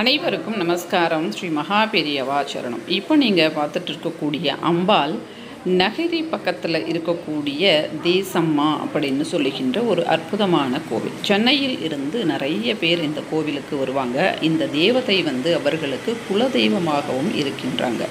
அனைவருக்கும் நமஸ்காரம். ஸ்ரீ மகா பெரியவா சரணம். இப்போ நீங்கள் பார்த்துட்டு இருக்கக்கூடிய அம்பாள் நகரி பக்கத்தில் இருக்கக்கூடிய தேசம்மா அப்படின்னு சொல்லுகின்ற ஒரு அற்புதமான கோவில். சென்னையில் இருந்து நிறைய பேர் இந்த கோவிலுக்கு வருவாங்க. இந்த தேவதை வந்து அவர்களுக்கு குலதெய்வமாகவும் இருக்கின்றாங்க.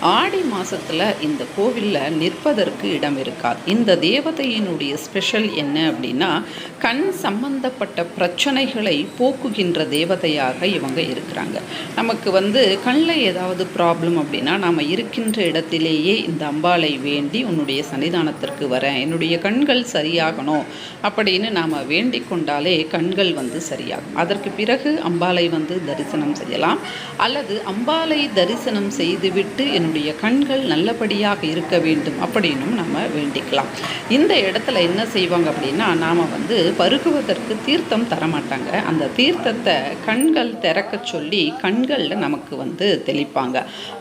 ஆடி மாதத்தில் இந்த கோவிலில் நிற்பதற்கு இடம் இருக்காது இந்த தேவதையினுடைய ஸ்பெஷல் என்ன அப்படின்னா கண் சம்பந்தப்பட்ட பிரச்சனைகளை போக்குகின்ற தேவதையாக இவங்க இருக்கிறாங்க. நமக்கு வந்து கண்ணில் ஏதாவது ப்ராப்ளம் அப்படின்னா நாம் இருக்கின்ற இடத்திலேயே இந்த அம்பாளை வேண்டி உன்னுடைய சன்னிதானத்திற்கு வரேன் என்னுடைய கண்கள் சரியாகணும் அப்படின்னு நாம் வேண்டிக் கொண்டாலே கண்கள் வந்து சரியாகும். அதற்கு பிறகு அம்பாளை வந்து தரிசனம் செய்யலாம். அல்லது அம்பாளை தரிசனம் செய்துவிட்டு என்னுடைய கண்கள் நல்லபடியாக இருக்க வேண்டும் அப்படின்னும் நம்ம வேண்டிக்கலாம். இந்த இடத்துல என்ன செய்வாங்க அப்படின்னா நாம் வந்து பருகுவதற்கு தீர்த்தம் தரமாட்டாங்க. அந்த தீர்த்தத்தை கண்கள் திறக்க சொல்லி கண்களில் நமக்கு வந்து தெளிப்பாங்க.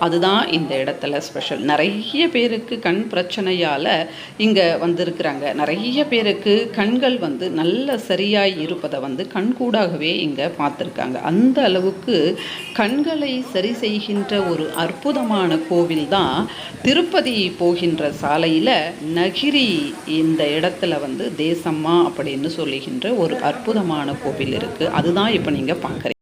அதுதான் இந்த இடத்துல ஸ்பெஷல் நிறைய பேருக்கு கண் பிரச்சனையால் இங்கே வந்திருக்கிறாங்க. நிறைய பேருக்கு கண்கள் வந்து நல்ல சரியாய் இருப்பதை வந்து கண்கூடாகவே இங்கே பார்த்துருக்காங்க. அந்த அளவுக்கு கண்களை சரி செய்கின்ற ஒரு அற்புதமான கோ கோவில் தான் திருப்பதி போகின்ற சாலையில் நகிரி இந்த இடத்துல வந்து தேசம்மா அப்படின்னு சொல்லுகின்ற ஒரு அற்புதமான கோவில் இருக்குது அதுதான் இப்போ நீங்கள் பார்க்குறீங்க